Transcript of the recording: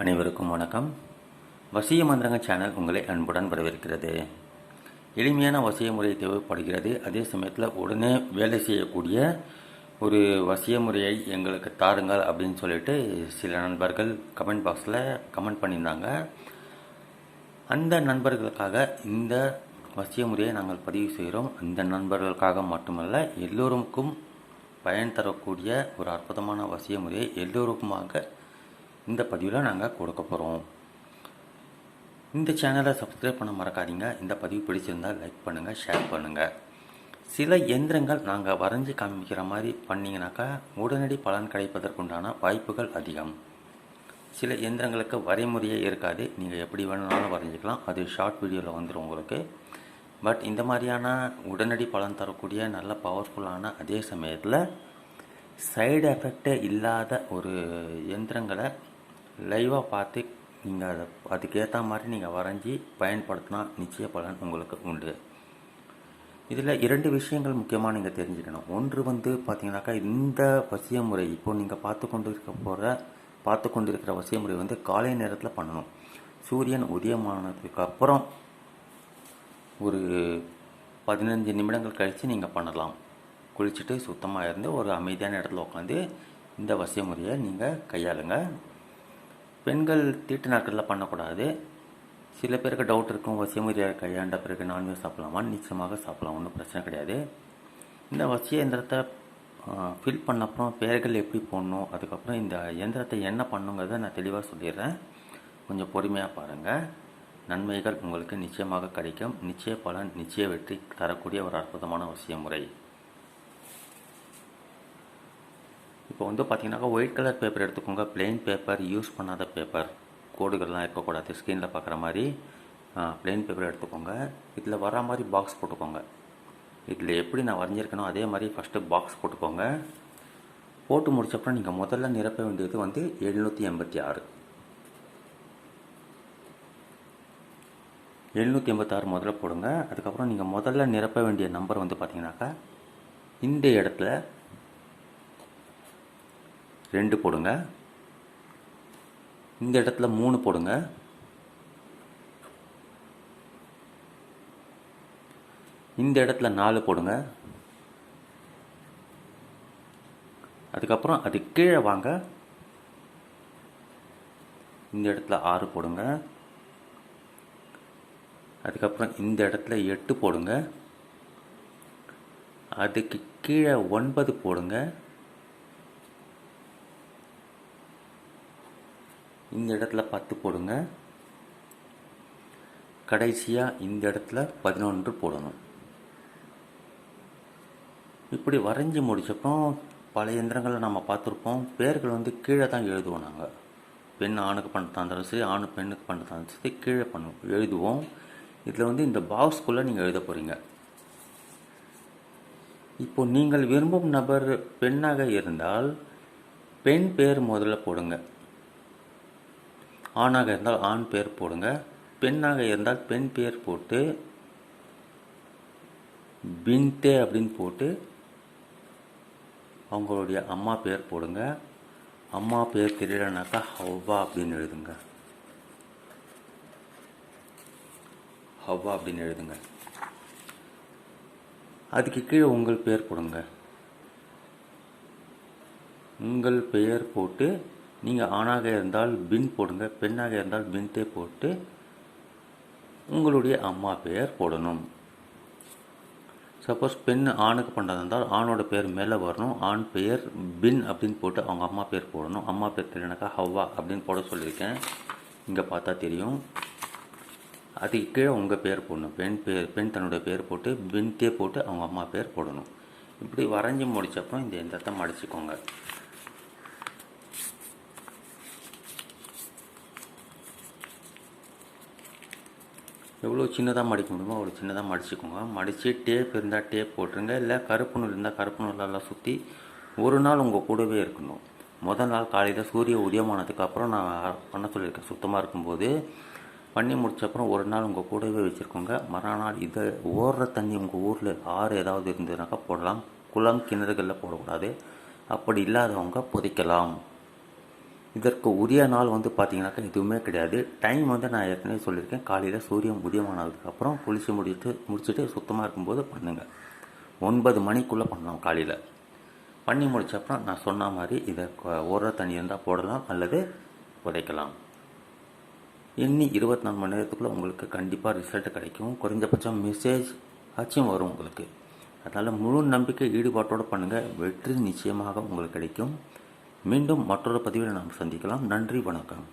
அனைவருக்கும் வணக்கம். வசிய மந்திரங்க சேனல் உங்களை அன்புடன் வரவேற்கிறது. எளிமையான வசிய முறை தேவைப்படுகிறது. அதே சமயத்தில் உடனே வேலை செய்யக்கூடிய ஒரு வசிய முறையை எங்களுக்கு தாருங்கள் அப்படின்னு சொல்லிட்டு சில நண்பர்கள் கமெண்ட் பாக்ஸில் கமெண்ட் பண்ணியிருந்தாங்க. அந்த நண்பர்களுக்காக இந்த வசிய முறையை நாங்கள் பதிவு செய்கிறோம். அந்த நண்பர்களுக்காக மட்டுமல்ல எல்லோருக்கும் பயன் தரக்கூடிய ஒரு அற்புதமான வசிய முறையை எல்லோருக்குமாக இந்த பதிவில் நாங்கள் கொடுக்க போகிறோம் இந்த சேனலை சப்ஸ்கிரைப் பண்ண மறக்காதீங்க. இந்த பதிவு பிடிச்சிருந்தால் லைக் பண்ணுங்கள் ஷேர் பண்ணுங்கள் சில எந்திரங்கள் நாங்கள் வரைஞ்சி காமிக்கிற மாதிரி பண்ணிங்கனாக்கா உடனடி பலன் கிடைப்பதற்குண்டான வாய்ப்புகள் அதிகம். சில எந்திரங்களுக்கு வரைமுறையே இருக்காது. நீங்கள் எப்படி வேணுனாலும் வரைஞ்சிக்கலாம். அது ஷார்ட் வீடியோவில் வந்துடும் உங்களுக்கு. பட் இந்த மாதிரியான உடனடி பலன் தரக்கூடிய நல்ல பவர்ஃபுல்லான அதே சமயத்தில் சைடு எஃபெக்டே இல்லாத ஒரு எந்திரங்களை லைவாக பார்த்து நீங்கள் அதை அதுக்கேற்ற மாதிரி நீங்கள் வரைஞ்சி பயன்படுத்தினா நிச்சய பலன் உங்களுக்கு உண்டு. இதில் இரண்டு விஷயங்கள் முக்கியமாக நீங்கள் தெரிஞ்சுக்கணும். ஒன்று வந்து பார்த்தீங்கன்னாக்கா இந்த வசிய முறை இப்போ நீங்கள் பார்த்து கொண்டு இருக்க போகிற பார்த்து கொண்டு இருக்கிற வசிய முறை வந்து காலை நேரத்தில் பண்ணணும். சூரியன் உதயமானதுக்கு அப்புறம் ஒரு பதினஞ்சு நிமிடங்கள் கழித்து நீங்கள் பண்ணலாம். குளிச்சுட்டு சுத்தமாக இருந்து ஒரு அமைதியான இடத்துல உட்காந்து இந்த வசிய முறையை நீங்கள் கையாளுங்க. பெண்கள் தீட்டு நாட்களில் பண்ணக்கூடாது. சில பேருக்கு டவுட் இருக்கும். வசியமுறையாக கையாண்ட பிறகு நான்வெஜ் சாப்பிடலாமா நிச்சயமாக சாப்பிடலாம். ஒன்றும் பிரச்சனை கிடையாது. இந்த வசிய எந்திரத்தை ஃபில் பண்ண அப்புறம் பெயர்கள் எப்படி போடணும்? அதுக்கப்புறம் இந்த எந்திரத்தை என்ன பண்ணுங்கிறத நான் தெளிவாக சொல்லிடுறேன். கொஞ்சம் பொறுமையாக பாருங்கள் நன்மைகள் உங்களுக்கு நிச்சயமாக கிடைக்கும். நிச்சய பலன் நிச்சய வெற்றி தரக்கூடிய ஒரு அற்புதமான வசிய முறை. இப்போ வந்து பார்த்தீங்கன்னாக்கா ஒயிட் கலர் பேப்பர் எடுத்துக்கோங்க. பிளெயின் பேப்பர் யூஸ் பண்ணாத பேப்பர் கோடுகள்லாம் இருக்கக்கூடாது. ஸ்க்ரீனில் பார்க்குற மாதிரி பிளெயின் பேப்பர் எடுத்துக்கோங்க. இதில் வர மாதிரி பாக்ஸ் போட்டுக்கோங்க. இதில் எப்படி நான் வரைஞ்சிருக்கேனோ அதே மாதிரி ஃபஸ்ட்டு பாக்ஸ் போட்டுக்கோங்க. போட்டு முடிச்சப்பறம் நீங்கள் முதல்ல நிரப்ப வேண்டியது வந்து எழுநூற்றி எண்பத்தி ஆறு. எழுநூற்றி எண்பத்தாறு முதல்ல போடுங்க. அதுக்கப்புறம் நீங்கள் முதல்ல நிரப்ப வேண்டிய நம்பர் வந்து பார்த்தீங்கன்னாக்கா இந்த இடத்துல ரெண்டு போடுங்க. இந்த இடத்துல மூணு போடுங்க. இந்த இடத்துல நாலு போடுங்க. அதுக்கப்புறம் அது கீழே வாங்க. இந்த இடத்துல ஆறு போடுங்க. அதுக்கப்புறம் இந்த இடத்துல எட்டு போடுங்க. அதுக்கு கீழே ஒன்பது போடுங்க. இந்த இடத்துல பத்து போடுங்க. கடைசியாக இந்த இடத்துல பதினொன்று போடணும். இப்படி வரைஞ்சி முடிச்சப்பறம் பல எந்திரங்களை நம்ம பார்த்துருப்போம். பேர்கள் வந்து கீழே தான் எழுதுவோம் நாங்கள் பெண் ஆணுக்கு பண்ணுறதா இருந்தாலும் சரி ஆணு பெண்ணுக்கு பண்ணுறதா இருந்தாலும் சரி கீழே பண்ணுவோம் எழுதுவோம். இதில் வந்து இந்த பாக்ஸ்குள்ளே நீங்கள் எழுத போகிறீங்க இப்போ நீங்கள் விரும்பும் நபர் பெண்ணாக இருந்தால் பெண் பேர் முதல்ல போடுங்க. ஆணாக இருந்தால் ஆண் பேர் போடுங்க. பெண்ணாக இருந்தால் பெண் பேர் போட்டு பின்தே அப்படின்னு போட்டு அவங்களுடைய அம்மா பேர் போடுங்க. அம்மா பேர் தெரியலனாக்கா ஹவ்வா அப்படின்னு எழுதுங்க. ஹவ்வா அப்படின்னு எழுதுங்க. அதுக்கு கீழே உங்கள் பேர் போடுங்க. உங்கள் பெயர் போட்டு நீங்கள் ஆணாக இருந்தால் பின் போடுங்க பெண்ணாக இருந்தால் பின்தே போட்டு உங்களுடைய அம்மா பெயர் போடணும். சப்போஸ் பெண் ஆணுக்கு பண்ணுறதா இருந்தால் ஆணோட பேர் மேலே வரணும் ஆண் பெயர் பின் அப்படின்னு போட்டு அவங்க அம்மா பேர் போடணும். அம்மா பேர் தெரியலனாக்கா ஹவ்வா அப்படின்னு போட சொல்லியிருக்கேன். இங்கே பார்த்தா தெரியும். அதுக்கு கீழே உங்கள் பேர் போடணும். பெண் பேர் பெண் தன்னுடைய பேர் போட்டு பின்தே போட்டு அவங்க அம்மா பேர் போடணும். இப்படி வரைஞ்சி முடித்தப்போ இந்த எந்திரத்தை மடிச்சுக்கோங்க. எவ்வளோ சின்னதாக மடிக்க முடியுமோ அவ்வளோ சின்னதாக மடிச்சுக்கோங்க. மடித்து டேப் இருந்தால் டேப் போட்டுருங்க. இல்லை கருப்பு நூல் இருந்தால் கருப்பு நூலெல்லாம் சுற்றி ஒரு நாள் உங்கள் கூடவே இருக்கணும். முதல் நாள் காலையில் சூரிய உதயமானதுக்கு அப்புறம் நான் பண்ண சொல்லியிருக்கேன். சுத்தமாக இருக்கும்போது பண்ணி முடிச்சப்புறம் ஒரு நாள் உங்கள் கூடவே வச்சுருக்கோங்க. மறுநாள் இதை ஓடுற தண்ணி உங்கள் ஊரில் ஆறு ஏதாவது இருந்ததுனாக்கா போடலாம். குளம் கிணறுகளில் போடக்கூடாது. அப்படி இல்லாதவங்க புதைக்கலாம். இதற்கு உரிய நாள் வந்து பார்த்தீங்கன்னாக்கா எதுவுமே கிடையாது. டைம் வந்து நான் ஏற்கனவே சொல்லியிருக்கேன். காலையில் சூரியன் உதயமானதுக்கப்புறம் குளிச்சு முடிச்சுட்டு முடிச்சுட்டு சுத்தமாக இருக்கும்போது பண்ணுங்கள் ஒன்பது மணிக்குள்ளே பண்ணலாம் காலையில். பண்ணி முடிச்சப்பறம் நான் சொன்ன மாதிரி இதை ஓர தண்ணி இருந்தால் போடலாம் அல்லது உதைக்கலாம் எண்ணி இருபத்தி நாலு மணி நேரத்துக்குள்ளே உங்களுக்கு கண்டிப்பாக ரிசல்ட் கிடைக்கும். குறைஞ்சபட்சம் மெசேஜ் ஆச்சும் வரும் உங்களுக்கு. அதனால் முழு நம்பிக்கை ஈடுபாட்டோடு பண்ணுங்கள் வெற்றி நிச்சயமாக உங்களுக்கு கிடைக்கும். மீண்டும் மற்றொரு பதிவில் நாம் சந்திக்கலாம். நன்றி வணக்கம்.